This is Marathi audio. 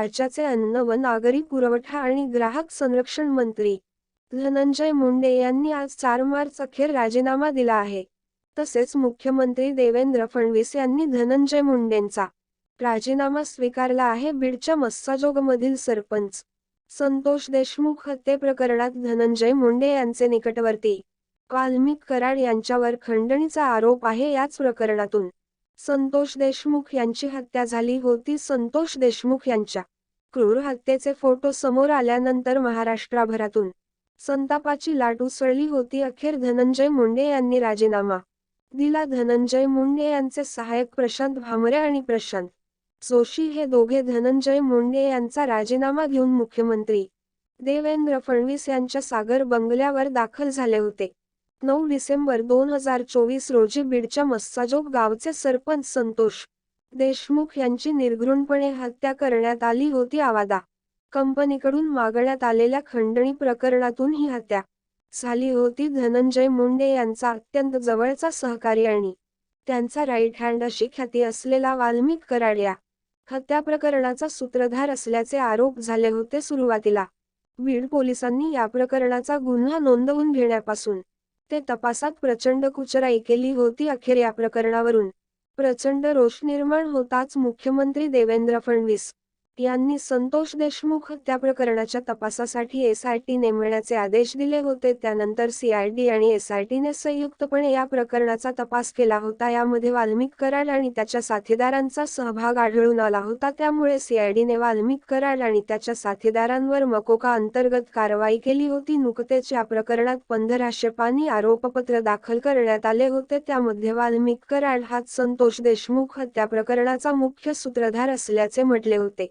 राज्याचे अन्न व नागरी पुरवठा आणि ग्राहक संरक्षण मंत्री धनंजय मुंडे यांनी आज चार मार्च अखेर राजीनामा दिला आहे. तसेच मुख्यमंत्री देवेंद्र फडणवीस यांनी धनंजय मुंडेंचा राजीनामा स्वीकारला आहे. बीडच्या मस्साजोगमधील सरपंच संतोष देशमुख हत्ये प्रकरणात धनंजय मुंडे यांचे निकटवर्ती वाल्मिक कराड यांच्यावर खंडणीचा आरोप आहे. याच प्रकरणातून संतोष देशमुख यांची हत्या झाली होती संतोष देशमुख यांच्या क्रूर हत्येचे फोटो समोर आल्यानंतर महाराष्ट्राभरातून संतापाची लाट उसळली होती. अखेर धनंजय मुंडे यांनी राजीनामा दिला. धनंजय मुंडे यांचे सहाय्यक प्रशांत भामरे आणि प्रशांत जोशी हे दोघे धनंजय मुंडे यांचा राजीनामा घेऊन मुख्यमंत्री देवेंद्र फडणवीस यांच्या सागर बंगल्यावर दाखल झाले होते. नऊ डिसेंबर दोन हजार चोवीस रोजी बीडच्या मस्साजोग गावचे सरपंच संतोष देशमुख यांची निर्घृणपणे हत्या करण्यात आली होती आवादा. कंपनीकडून मागण्यात आलेल्या खंडणी प्रकरणातून ही हत्या झाली होती. धनंजय मुंडे यांचा अत्यंत जवळचा सहकारी आणि त्यांचा राईट हँड अशी ख्याती असलेला वाल्मिक कराड्या हत्या प्रकरणाचा सूत्रधार असल्याचे आरोप झाले होते सुरुवातीला. बीड पोलिसांनी या प्रकरणाचा गुन्हा नोंदवून घेण्यापासून ते तपासात प्रचंड कुचराई केली होती अखेर या प्रकरणावरून. प्रचंड रोष निर्माण होताच मुख्यमंत्री देवेंद्र फडणवीस यांनी संतोष देशमुख हत्या प्रकरणाच्या तपासासाठी एसआयटी नेमण्याचे आदेश दिले होते. त्यानंतर सीआयडी आणि एसआयटीने संयुक्तपणे या प्रकरणाचा तपास केला होता. यामध्ये वाल्मिक कराड आणि त्याच्या साथीदारांचा सहभाग आढळून आला होता. त्यामुळे सीआयडीने वाल्मिक कराड आणि त्याच्या साथीदारांवर मकोका अंतर्गत कारवाई केली होती. नुकतेच या प्रकरणात पंधराशे पानी आरोपपत्र दाखल करण्यात आले होते. त्यामध्ये वाल्मिक कराड हा संतोष देशमुख हत्या प्रकरणाचा मुख्य सूत्रधार असल्याचे म्हटले होते.